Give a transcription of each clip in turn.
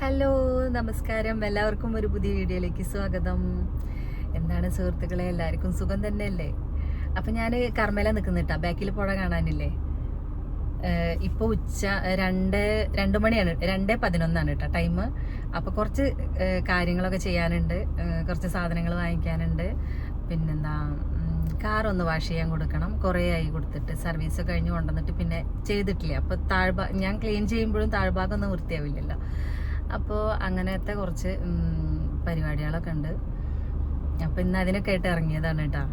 Hello നമസ്കാരം. എല്ലാവർക്കും ഒരു പുതിയ വീഡിയോയിലേക്ക് സ്വാഗതം. എന്താണ് സുഹൃത്തുക്കളെ? എല്ലാവർക്കും സുഖം തന്നെയല്ലേ? അപ്പം ഞാൻ കർമ്മല നിൽക്കുന്നിട്ടാ ബാക്കിൽ പുഴ കാണാനില്ലേ? ഇപ്പോൾ ഉച്ച രണ്ട് രണ്ട് മണിയാണ്. രണ്ട് പതിനൊന്നാണ് കേട്ടോ ടൈം അപ്പോൾ കുറച്ച് കാര്യങ്ങളൊക്കെ ചെയ്യാനുണ്ട്. കുറച്ച് സാധനങ്ങൾ വാങ്ങിക്കാനുണ്ട്. പിന്നെന്താ കാർ ഒന്ന് വാഷ് ചെയ്യാൻ കൊടുക്കണം. കുറേ ആയി കൊടുത്തിട്ട് സർവീസ് കഴിഞ്ഞ് കൊണ്ടുവന്നിട്ട് പിന്നെ ചെയ്തിട്ടില്ല. അപ്പോൾ താഴ്ഭാ ഞാൻ ക്ലീൻ ചെയ്യുമ്പോഴും താഴ്ഭാഗം ഒന്നും വൃത്തിയാവില്ലല്ലോ. അപ്പോൾ അങ്ങനത്തെ കുറച്ച് പരിപാടികളൊക്കെ ഉണ്ട്. അപ്പോൾ ഇന്ന് അതിനൊക്കെ ആയിട്ട് ഇറങ്ങിയതാണ് കേട്ടോ.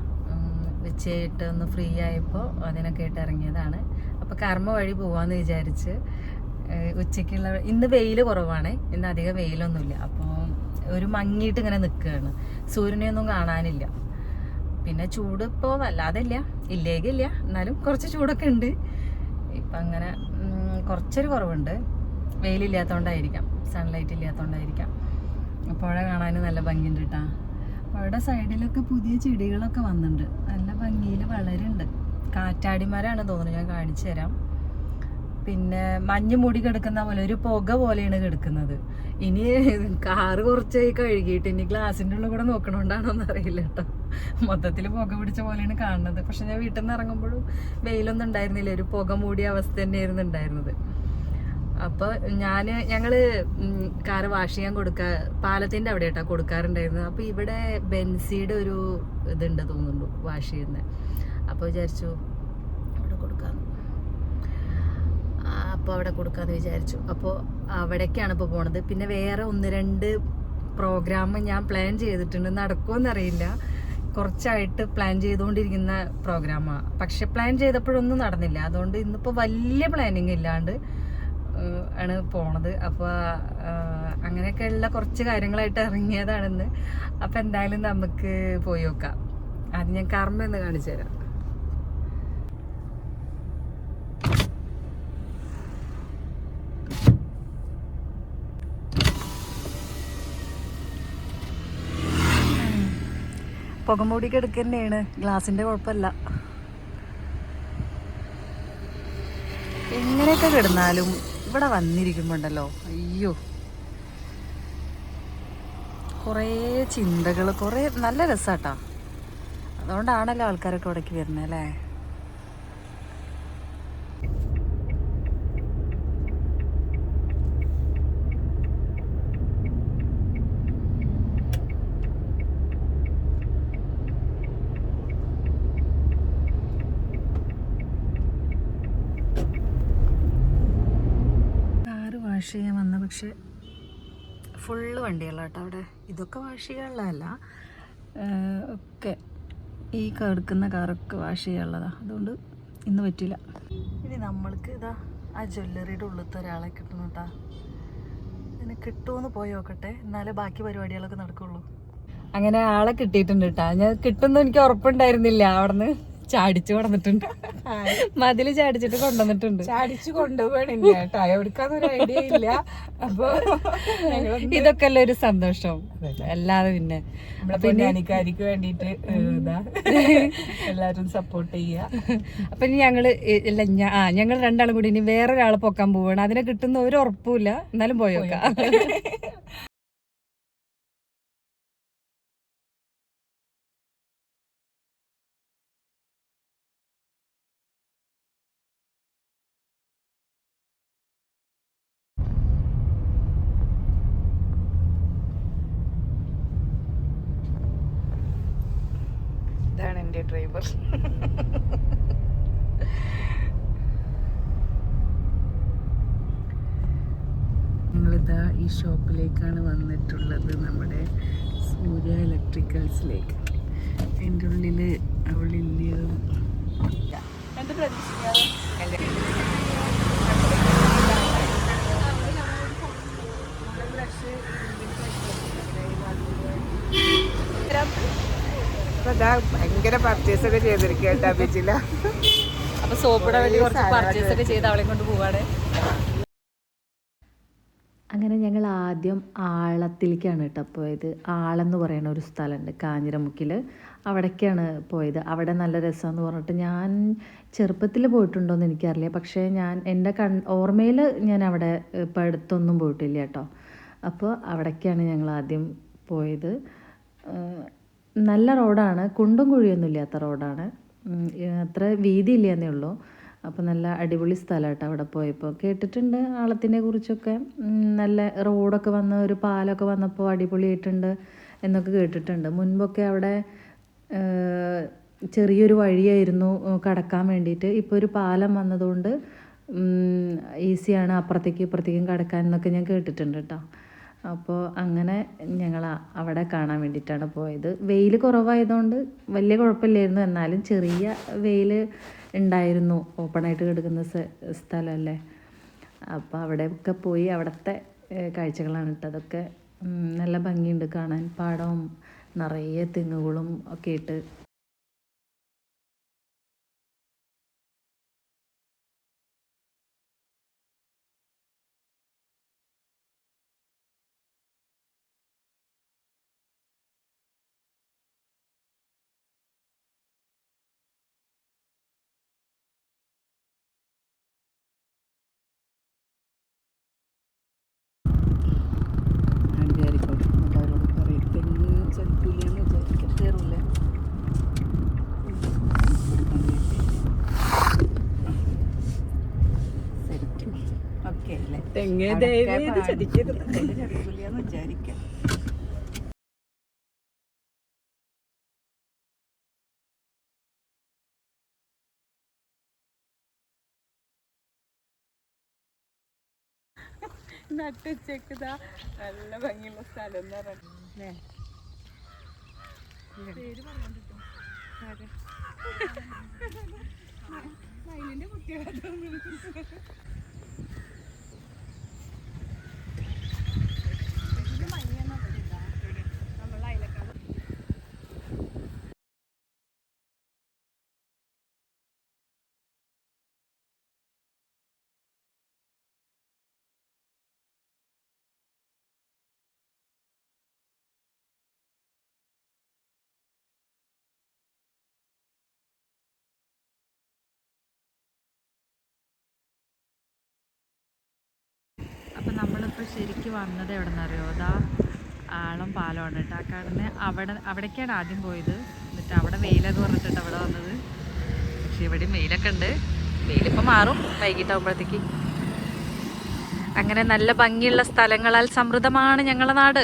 വെച്ചിട്ട് ഒന്ന് ഫ്രീ ആയപ്പോൾ അതിനൊക്കെ ആയിട്ട് ഇറങ്ങിയതാണ്. അപ്പോൾ കർമ്മ വഴി പോവാന്ന് വിചാരിച്ച് ഉച്ചയ്ക്കുള്ള ഇന്ന് വെയിൽ കുറവാണ്. ഇന്ന് അധികം വെയിലൊന്നുമില്ല. അപ്പോൾ ഒരു മങ്ങിയിട്ട് ഇങ്ങനെ നിൽക്കുകയാണ് സൂര്യനെയൊന്നും കാണാനില്ല. പിന്നെ ചൂട് ഇപ്പോൾ വല്ലാതില്ല. ഇല്ലേക്കില്ല എന്നാലും കുറച്ച് ചൂടൊക്കെ ഉണ്ട്. ഇപ്പം അങ്ങനെ കുറച്ചൊരു കുറവുണ്ട്. വെയിലില്ലാത്തതുകൊണ്ടായിരിക്കാം സൺലൈറ്റ് ഇല്ലാത്തതുകൊണ്ടായിരിക്കാം പുഴ കാണാൻ നല്ല ഭംഗിയുണ്ട് കേട്ടാ പുഴയുടെ സൈഡിലൊക്കെ പുതിയ ചെടികളൊക്കെ വന്നിട്ടുണ്ട്. നല്ല ഭംഗിയിൽ വളരുന്നുണ്ട് കാറ്റാടിമാരാണ് തോന്നുന്നത് ഞാൻ കാണിച്ചു തരാം. പിന്നെ മഞ്ഞ് മൂടി കിടക്കുന്ന പോലെ ഒരു പുക പോലെയാണ് കിടക്കുന്നത്. ഇനി കാറ് കുറച്ചായി കഴുകിയിട്ട് ഇനി ഗ്ലാസിന്റെ ഉള്ളിൽ കൂടെ നോക്കണോണ്ടാണോ എന്ന് അറിയില്ല കേട്ടോ മൊത്തത്തിൽ പുക പിടിച്ച പോലെയാണ് കാണുന്നത്. പക്ഷെ ഞാൻ വീട്ടിൽ നിന്ന് ഇറങ്ങുമ്പോഴും വെയിലൊന്നും ഉണ്ടായിരുന്നില്ല. ഒരു പുക മൂടിയ അവസ്ഥ തന്നെയായിരുന്നു ഉണ്ടായിരുന്നത്. അപ്പോൾ ഞാൻ ഞങ്ങൾ കാറ് വാഷ് ചെയ്യാൻ കൊടുക്കാ പാലത്തിന്റെ അവിടെ കേട്ടോ കൊടുക്കാറുണ്ടായിരുന്നു അപ്പോൾ ഇവിടെ ബെൻസിയുടെ ഒരു ഇതുണ്ട് തോന്നുന്നു വാഷ് ചെയ്യുന്നത് അപ്പോൾ വിചാരിച്ചു അവിടെ കൊടുക്കാന്ന്. അപ്പോൾ അവിടെ കൊടുക്കാന്ന് വിചാരിച്ചു. അപ്പോൾ അവിടേക്കാണ് ഇപ്പോൾ പോണത്. പിന്നെ വേറെ ഒന്ന് രണ്ട് പ്രോഗ്രാം ഞാൻ പ്ലാൻ ചെയ്തിട്ടുണ്ട്. നടക്കുമെന്നറിയില്ല കുറച്ചായിട്ട് പ്ലാൻ ചെയ്തുകൊണ്ടിരിക്കുന്ന പ്രോഗ്രാമാണ് പക്ഷെ പ്ലാൻ ചെയ്തപ്പോഴൊന്നും നടന്നില്ല. അതുകൊണ്ട് ഇന്നിപ്പോൾ വലിയ പ്ലാനിങ് ഇല്ലാണ്ട് ആണ് പോണത്. അപ്പോൾ അങ്ങനെയൊക്കെയുള്ള കുറച്ച് കാര്യങ്ങളായിട്ട് ഇറങ്ങിയതാണെന്ന്. അപ്പൊ എന്തായാലും നമുക്ക് പോയി നോക്കാം. അത് ഞാൻ കർമ്മ എന്ന് കാണിച്ചു തരാം. പുകമൂടി എടുക്കുന്നതാണ് ഗ്ലാസിന്റെ കുഴപ്പമില്ല. എങ്ങനെയൊക്കെ കിടന്നാലും ഇവിടെ വന്നിരിക്കുമ്പോണ്ടല്ലോ. അയ്യോ. കുറേ ചിന്തകൾ കുറേ നല്ല രസാട്ടാ. അതുകൊണ്ടാണല്ലോ ആൾക്കാരൊക്കെ ഇവിടേക്ക് വരുന്നത് അല്ലേ കാറ് വാഷ് ചെയ്യാൻ വന്ന പക്ഷേ ഫുള്ള് വണ്ടികളാട്ടോ അവിടെ. ഇതൊക്കെ വാഷ് ചെയ്യാനുള്ളതല്ല ഒക്കെ ഈ കിടക്കുന്ന കാറൊക്കെ വാഷ് ചെയ്യാനുള്ളതാണ് അതുകൊണ്ട് ഇന്ന് പറ്റില്ല ഇനി നമ്മൾക്ക് ഇതാ ആ ജ്വല്ലറിയുടെ ഉള്ളിലത്തെ ഒരാളെ കിട്ടണം കേട്ടാ അതിനെ കിട്ടുമെന്ന് പോയി നോക്കട്ടെ. എന്നാലേ ബാക്കി പരിപാടികളൊക്കെ നടക്കുള്ളൂ. അങ്ങനെ ആളെ കിട്ടിയിട്ടുണ്ട് കേട്ടാ ഞാൻ കിട്ടുമെന്ന് എനിക്ക് ഉറപ്പുണ്ടായിരുന്നില്ല അവിടുന്ന്. ചാടിച്ചു കൊണ്ടുവന്നിട്ടുണ്ട്. മതിൽ ചാടിച്ചിട്ട് കൊണ്ടുവന്നിട്ടുണ്ട്. ചാടിച്ചു കൊണ്ടുപോകണില്ല കേട്ടോ. എവിടുക്കാന്നൊരു ഐഡിയ ഇല്ല. അപ്പൊ ഇതൊക്കെ അല്ലേ ഒരു സന്തോഷം? അല്ലാതെ പിന്നെ പൊന്നാനിക്കാരിക്ക് വേണ്ടിട്ട് എല്ലാരും സപ്പോർട്ട് ചെയ്യാ അപ്പൊ ഇനി ഞങ്ങൾ ഇല്ല ആ ഞങ്ങൾ രണ്ടാളും കൂടി ഇനി വേറൊരാളെ പൊക്കാൻ പോവാണ്. അതിനെ കിട്ടുന്ന ഒരു ഉറപ്പുമില്ല എന്നാലും പോയോക്കാം എന്റെ ഡ്രൈവർ. ഞങ്ങളിതാ ഈ ഷോപ്പിലേക്കാണ് വന്നിട്ടുള്ളത് നമ്മുടെ സൂര്യ ഇലക്ട്രിക്കൽസിലേക്ക്. എന്റെ ഉള്ളിൽ അവളില്ല? ഭയങ്കര പർച്ചേസ് ഒക്കെ ചെയ്തിരിക്കുക കേട്ടോ ബീച്ചില. അപ്പൊ സോപ്പിടെ വേണ്ടി കുറച്ച് പർച്ചേസ് ഒക്കെ ചെയ്ത് അവളെ കൊണ്ട് പോവാണ്. അങ്ങനെ ഞങ്ങൾ ആദ്യം ആളത്തിലേക്കാണ് കേട്ടോ പോയത്. ആളെന്ന് പറയുന്ന ഒരു സ്ഥലമുണ്ട് കാഞ്ഞിരമുക്കിൽ അവിടേക്കാണ് പോയത്. അവിടെ നല്ല രസമെന്ന് പറഞ്ഞിട്ട് ഞാൻ ചെറുപ്പത്തിൽ പോയിട്ടുണ്ടോയെന്ന് എനിക്കറിയില്ല. പക്ഷേ ഞാൻ എന്റെ കൺ ഓർമ്മയിൽ ഞാൻ അവിടെ ഇപ്പം അടുത്തൊന്നും പോയിട്ടില്ല കേട്ടോ. അപ്പോൾ അവിടേക്കാണ് ഞങ്ങൾ ആദ്യം പോയത്. നല്ല റോഡാണ്. കുണ്ടും കുഴിയൊന്നും ഇല്ലാത്ത റോഡാണ്. അത്ര വീതി ഇല്ലെന്നേ ഉള്ളൂ. അപ്പോൾ നല്ല അടിപൊളി സ്ഥലമായിട്ട് അവിടെ പോയപ്പോൾ കേട്ടിട്ടുണ്ട് ആളത്തിനെ കുറിച്ചൊക്കെ. നല്ല റോഡൊക്കെ വന്ന് ഒരു പാലമൊക്കെ വന്നപ്പോൾ അടിപൊളിയായിട്ടുണ്ട് എന്നൊക്കെ കേട്ടിട്ടുണ്ട്. മുൻപൊക്കെ അവിടെ ചെറിയൊരു വഴിയായിരുന്നു കടക്കാൻ വേണ്ടിയിട്ട്. ഇപ്പോൾ ഒരു പാലം വന്നതുകൊണ്ട് ഈസിയാണ് അപ്പുറത്തേക്കും ഇപ്പുറത്തേക്കും കടക്കാൻ എന്നൊക്കെ ഞാൻ കേട്ടിട്ടുണ്ട് കേട്ടോ അപ്പോൾ അങ്ങനെ ഞങ്ങൾ അവിടെ കാണാൻ വേണ്ടിയിട്ടാണ് പോയത്. വെയിൽ കുറവായതുകൊണ്ട് വലിയ കുഴപ്പമില്ലായിരുന്നു. എന്നാലും ചെറിയ വെയിൽ ഉണ്ടായിരുന്നു. ഓപ്പണായിട്ട് കിടക്കുന്ന സ്ഥ- സ്ഥലമല്ലേ? അപ്പോൾ അവിടെയൊക്കെ പോയി അവിടുത്തെ കാഴ്ചകളാണ് കേട്ടോ അതൊക്കെ നല്ല ഭംഗിയുണ്ട് കാണാൻ. പാടവും നിറയെ തെങ്ങുകളും ഒക്കെ ഇട്ട് ദയവേത് ചതിക്കരുത് വിചാരിക്കാം നട്ടുച്ചക്കതാ നല്ല ഭംഗിയുള്ള സ്ഥലം എന്ന് പറഞ്ഞേ അപ്പം ശരിക്കും വന്നത് എവിടെ നിന്നറിയോ അതാ ആളം പാലമാണ് കേട്ടോ. ആ കാണുന്ന അവിടെ അവിടേക്കാണ് ആദ്യം പോയത്. എന്നിട്ട് അവിടെ വെയിലൊക്കെ പറഞ്ഞിട്ട് അവിടെ വന്നത്. പക്ഷെ ഇവിടെ വെയിലൊക്കെ ഉണ്ട്. വെയിലിപ്പോൾ മാറും വൈകിട്ടാകുമ്പോഴത്തേക്ക് അങ്ങനെ നല്ല ഭംഗിയുള്ള സ്ഥലങ്ങളാൽ സമൃദ്ധമാണ് ഞങ്ങളുടെ നാട്.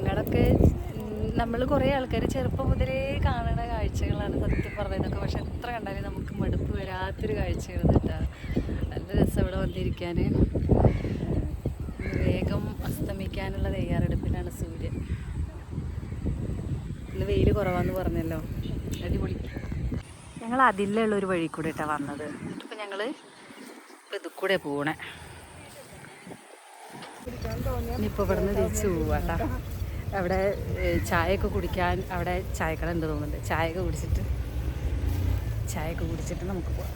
ഞങ്ങളൊക്കെ നമ്മൾ കുറേ ആൾക്കാർ ചെറുപ്പം മുതലേ കാണുന്ന കാഴ്ചകളാണ് സത്യം പറഞ്ഞതൊക്കെ. പക്ഷെ എത്ര കണ്ടാലും നമുക്ക് മടുപ്പ് വരാത്തൊരു കാഴ്ചകൾ കേട്ടോ. നല്ല രസം ഇവിടെ വന്നിരിക്കാൻ വേഗം അസ്തമിക്കാനുള്ള തയ്യാറെടുപ്പിലാണ് സൂര്യൻ. ഇന്ന് വെയിൽ കുറവാന്ന് പറഞ്ഞല്ലോ. അടിപൊളി. ഞങ്ങൾ അതിലുള്ള ഒരു വഴി കൂടെ ഇട്ടാണ് വന്നത്. ഇപ്പം ഞങ്ങൾ ഇത് കൂടെ പോകണേ ഇനിയിപ്പോൾ ഇവിടെ നിന്ന് തിരിച്ചു പോവാട്ടാ. അവിടെ ചായയൊക്കെ കുടിക്കാൻ അവിടെ ചായക്കട ഉണ്ട് തോന്നുന്നുണ്ട്. ചായയൊക്കെ കുടിച്ചിട്ട് ചായയൊക്കെ കുടിച്ചിട്ട് നമുക്ക് പോവാം.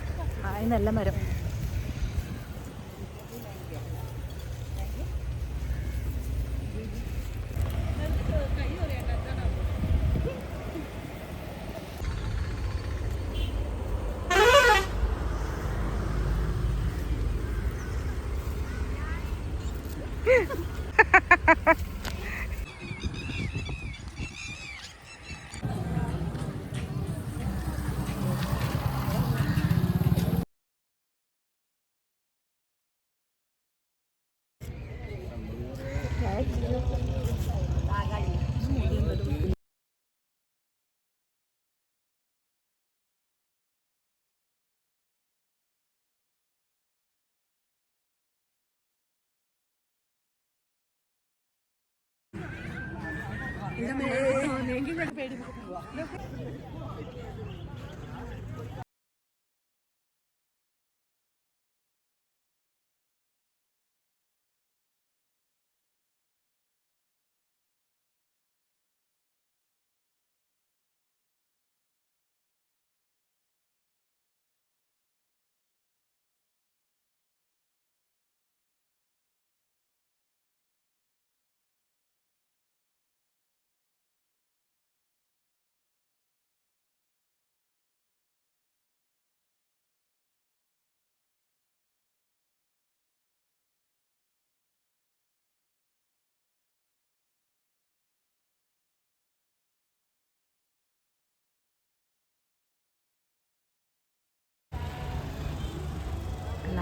ആ നല്ല മരം. എന്റെ മേലെ എനിക്ക് പേടി പോവാ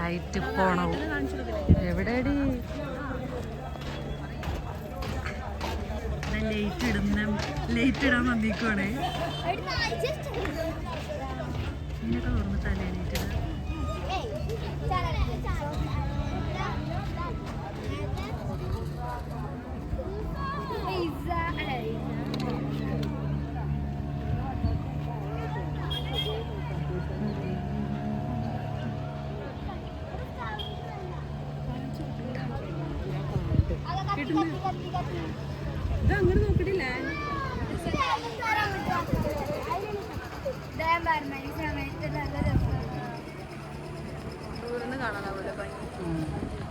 ലൈറ്റ് പോണവും എവിടെയടി ലേറ്റ് ഇടുന്ന ലേറ്റ് ഇടാൻ വന്നിക്കുവാണേ. ഇങ്ങനൊക്കെ തുറന്നിട്ടല്ലേ ലൈറ്റ് ഇടുക ഇത് അങ്ങനെ നോക്കിട്ടില്ലേ സമയത്ത് നല്ല രസമാണ് ദൂരം കാണാനാവൂല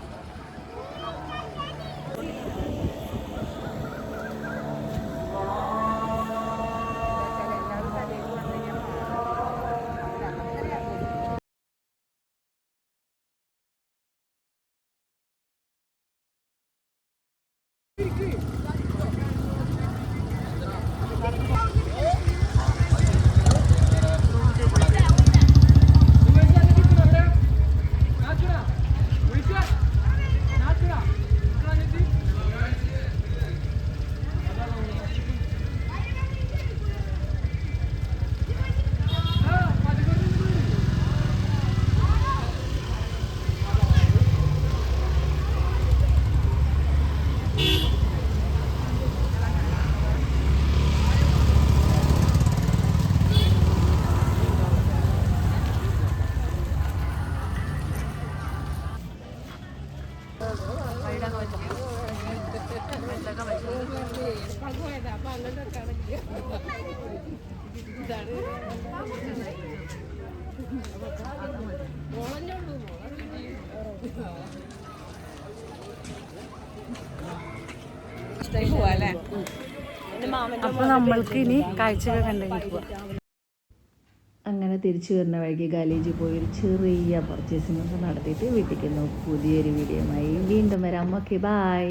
പണി അപ്പൊ നമ്മൾക്ക് ഇനി കാഴ്ചകൾ കണ്ടെങ്കിൽ പോവാം. അങ്ങനെ തിരിച്ചു വരുന്ന വഴിക്ക് ഗാലേജിൽ പോയി ഒരു ചെറിയ പർച്ചേസിംഗ് ഒക്കെ നടത്തിയിട്ട് വീട്ടിലേക്ക് പുതിയൊരു വീഡിയോയുമായി വീണ്ടും വരാം. Okay bye